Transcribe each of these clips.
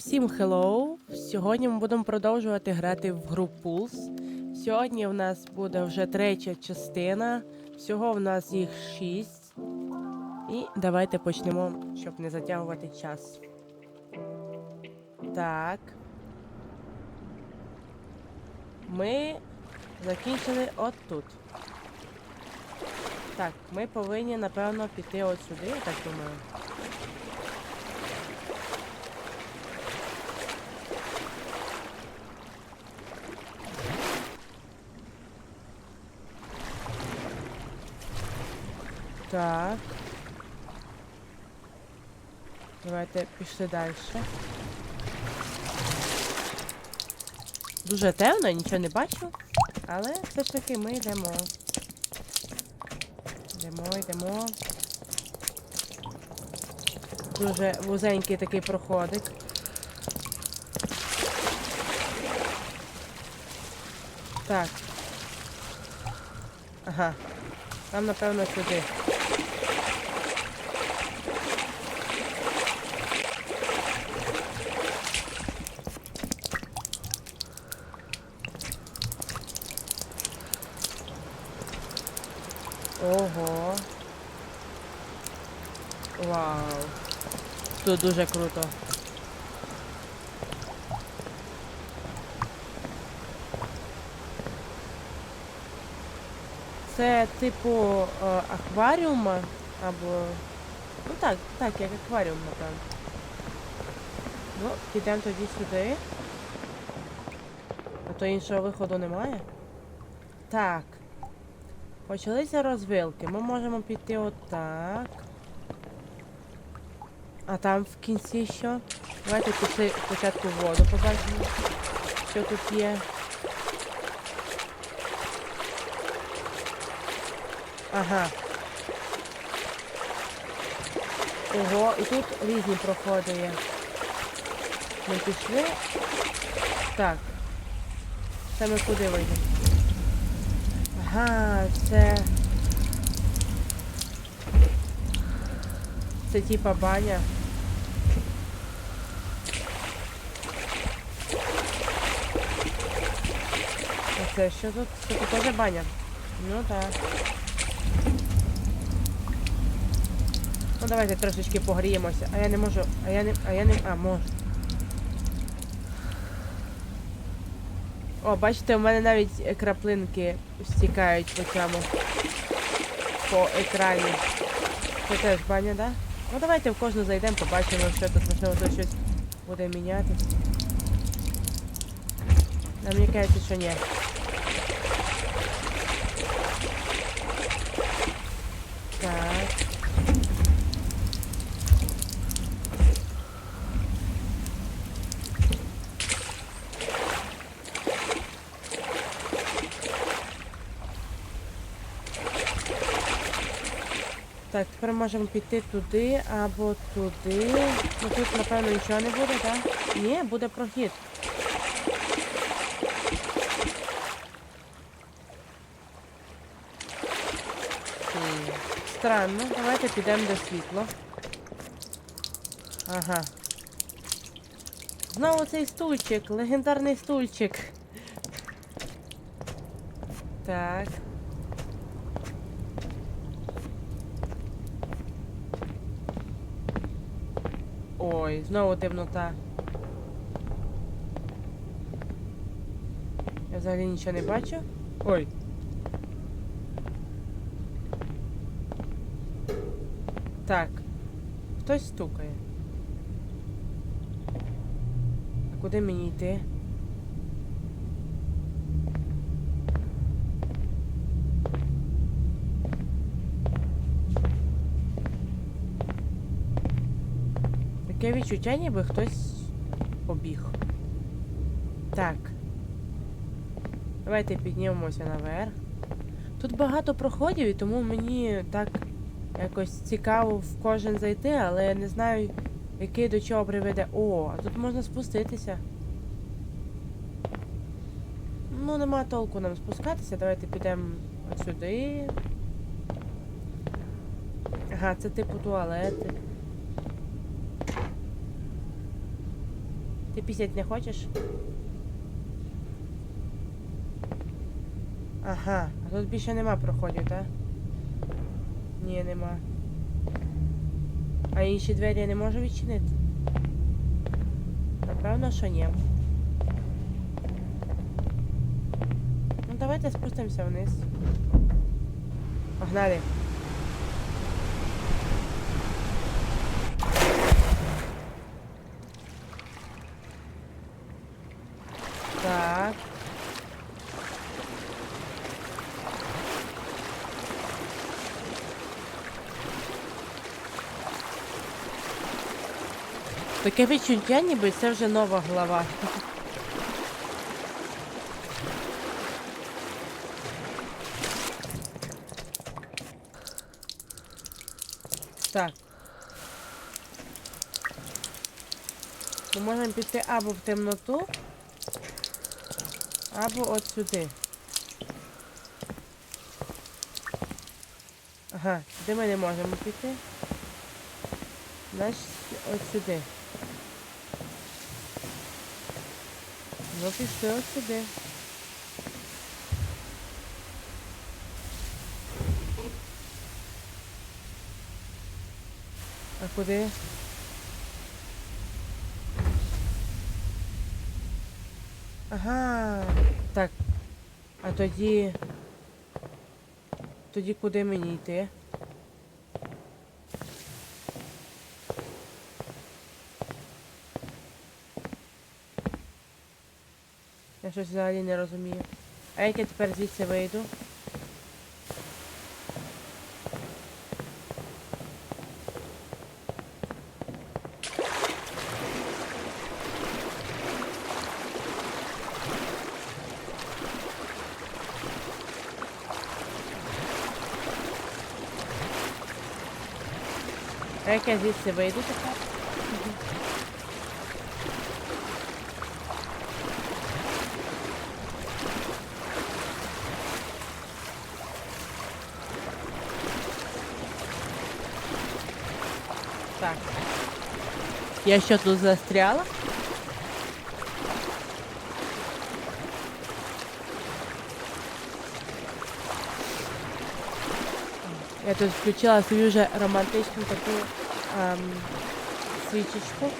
Всім hello! Сьогодні ми будемо продовжувати грати в гру Pulse. Сьогодні в нас буде вже третя частина. Всього в нас їх шість. І давайте почнемо, щоб не затягувати час. Так. Ми закінчили от тут. Так, ми повинні, напевно, піти от сюди, я так думаю. Так. Давайте пішли далі. Дуже темно, нічого не бачу. Але все ж таки ми йдемо. Йдемо, йдемо. Дуже вузенький такий проходик. Так. Ага. Нам, напевно, сюди. Ого. Вау. Тут дуже круто. Це типу е, акваріума або. Ну так, так, як акваріум, напевно. Ну, підемо тоді сюди. А то іншого виходу немає. Так. Почалися розвилки. Ми можемо піти отак. А там в кінці що? Давайте пішли спочатку воду побачимо, що тут є. Ага. Ого, і тут різні проходи. Ми пішли. Так. Це ми куди вийдемо? Ага, це. Це типа баня. Це що тут? Це теж баня? Ну так. Ну давайте трошечки погріємося. А я не можу. А я не. А я не. А, можу. О, бачите, у мене навіть краплинки стікають по цьому. По екрані. Це теж баня, да? Ну давайте в кожну зайдемо, побачимо, що тут можливо тут щось буде мінятися. А мені кажеться, що ні. Так. Так, тепер можемо піти туди або туди. Ну тут, напевно, нічого не буде, так? Ні, буде прохід. Странно. Давайте підемо до світла. Ага. Знову цей стульчик, легендарний стульчик. Так. Ой, знову темнота. Я взагалі нічого не бачу. Ой. Так. Хтось стукає. А куди мені йти? Таке відчуття, ніби хтось побіг. Так. Давайте піднімемося наверх. Тут багато проходів, і тому мені так якось цікаво в кожен зайти, але я не знаю, який до чого приведе. О, а тут можна спуститися. Ну, нема толку нам спускатися. Давайте підемо сюди. Ага, це типу туалети. Ти пісять не хочеш? Ага, а тут більше нема проходів, так? Ні, нема. А інші двері я не можу відчинити? Напевно, що ні. Ну давайте спустимося вниз. Погнали. Так. Таке відчуття, ніби це вже нова глава. Так. Ми можемо піти або в темноту, або от сюди. Ага, сюди ми не можемо піти. Значить, от сюди. Ну, пішли от сюди. А куди? Ага. Так. А тоді. Тоді куди мені йти? Я щось взагалі не розумію. А як я тепер звідси вийду? А як я звідси вийду тепер? Так. Я що тут застряла? Я тут включила свою вже романтичну таку ем, свічечку.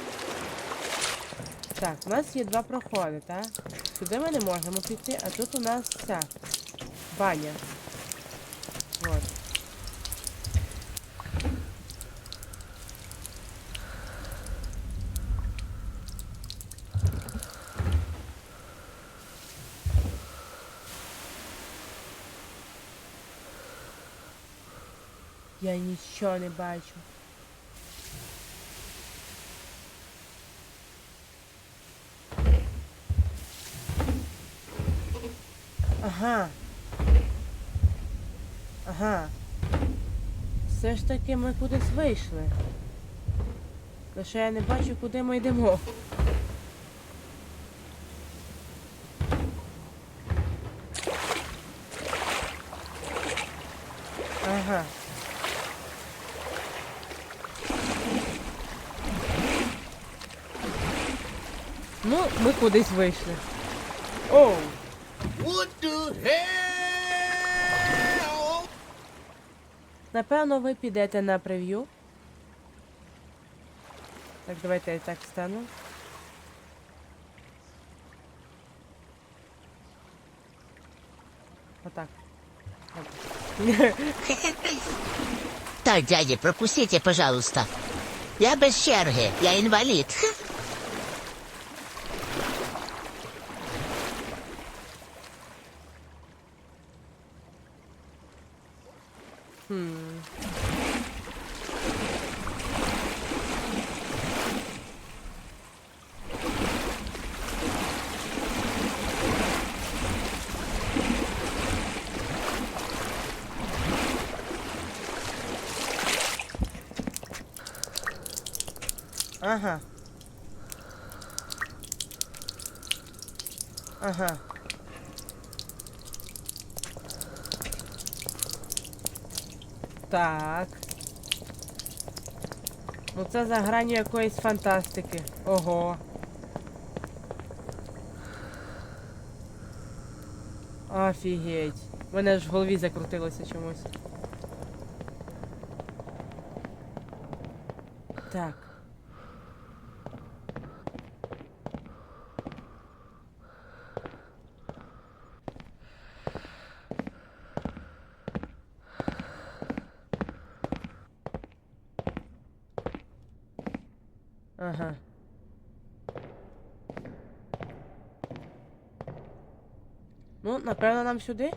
Так, у нас є два проходи, так? Сюди ми не можемо піти, а тут у нас ця баня. Я нічого не бачу. Ага. Ага. Все ж таки ми кудись вийшли. Лише я не бачу, куди ми йдемо. Ага. Ну, ми кудись вийшли. Оу! What the hell? Напевно, ви підете на прев'ю. Так, давайте я так стану. Отак. Так, дядя, пропустите, пожалуйста. Я без черги, я інвалід. Ага. Ага. Так. Ну це за грані якоїсь фантастики. Ого. Офігеть. У мене ж в голові закрутилося чомусь. Так. Напевно, нам сюди.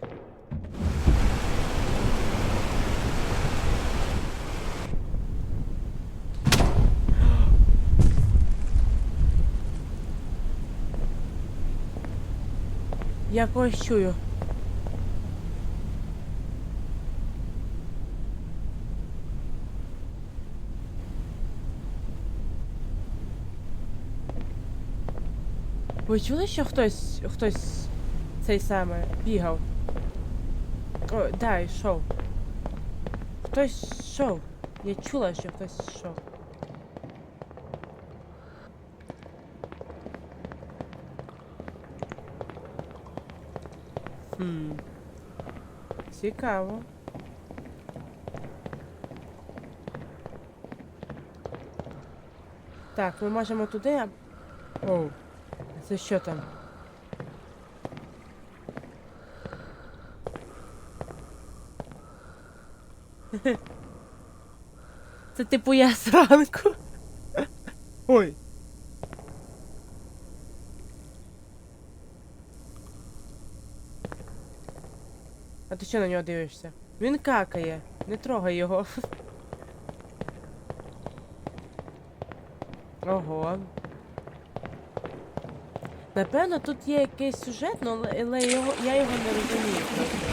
Я когось чую. Ви чули, що хтось хтось цей саме бігав? О, да, йшов. Хтось йшов. Я чула, що хтось йшов. Хм. Цікаво. Так, ми можемо туди. Оу. Це що там? Це типу я зранку. Ой. А ти що на нього дивишся? Він какає. Не трогай його. Ого. Напевно, тут є якийсь сюжет, ну, але я його не розумію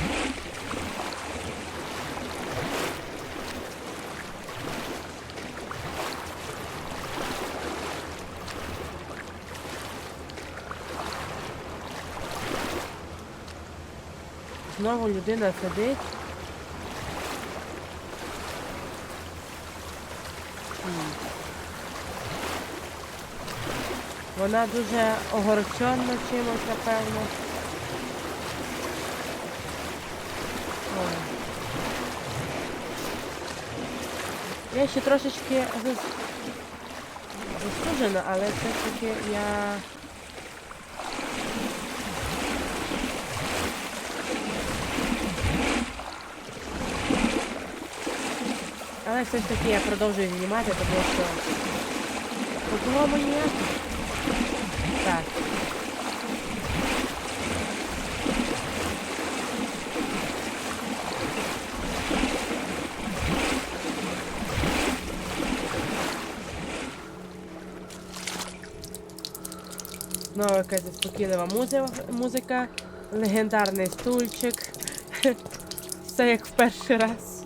Знову людина сидить. Вона дуже огорчена чимось, напевно. Я ще трошечки зас- застужена, але все-таки я. Але все ж таки я продовжую знімати, тому що по-другому ніяк. Так. Знову якась заспокійлива музика, легендарний стульчик. Все як в перший раз.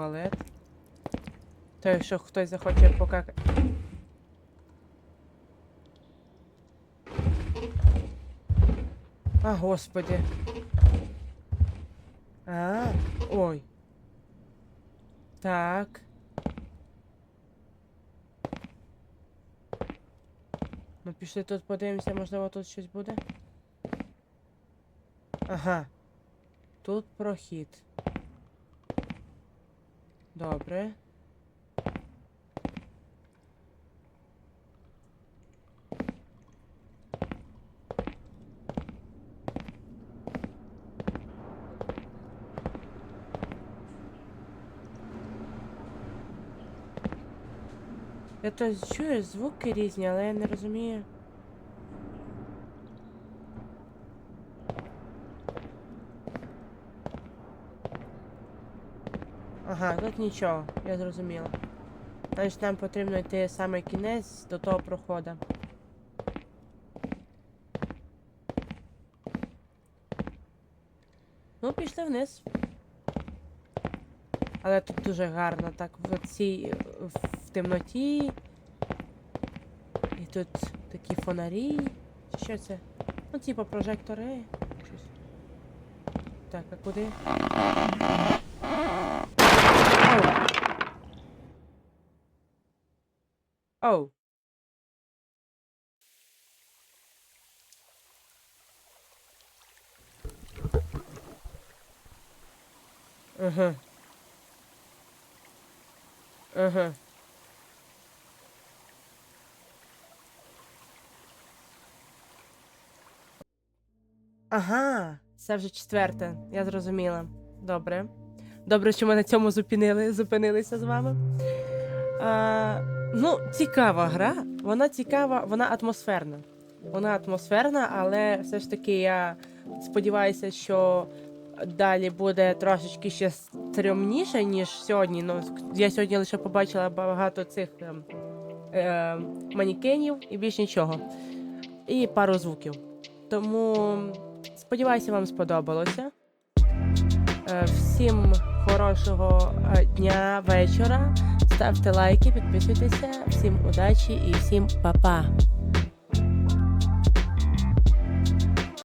Туалет. То якщо хтось захоче покакати. А, господи. А, ой. Так. Ну, пішли тут подивимося, можливо, тут щось буде. Ага. Тут прохід. Добре. Я то звуки різні, але я не розумію. Ага, тут нічого, я зрозуміла. Значить, нам потрібно йти саме кінець до того проходу. Ну, пішли вниз. Але тут дуже гарно, так в цій в темноті. І тут такі фонарі. Що це? Ну, типу прожектори. Щось. Так, а куди? Оу. Оу. Ага. Ага. Ага, це вже четверте. Я зрозуміла. Добре. Добре, що ми на цьому зупинили, зупинилися з вами. А, ну, цікава гра. Вона цікава, вона атмосферна. Вона атмосферна, але все ж таки я сподіваюся, що далі буде трошечки ще стрімніше, ніж сьогодні. Ну, я сьогодні лише побачила багато цих ем, е, манікенів і більш нічого. І пару звуків. Тому сподіваюся, вам сподобалося. Е, Всім хорошого е, дня, вечора. Ставте лайки, підписуйтеся. Всім удачі і всім па-па.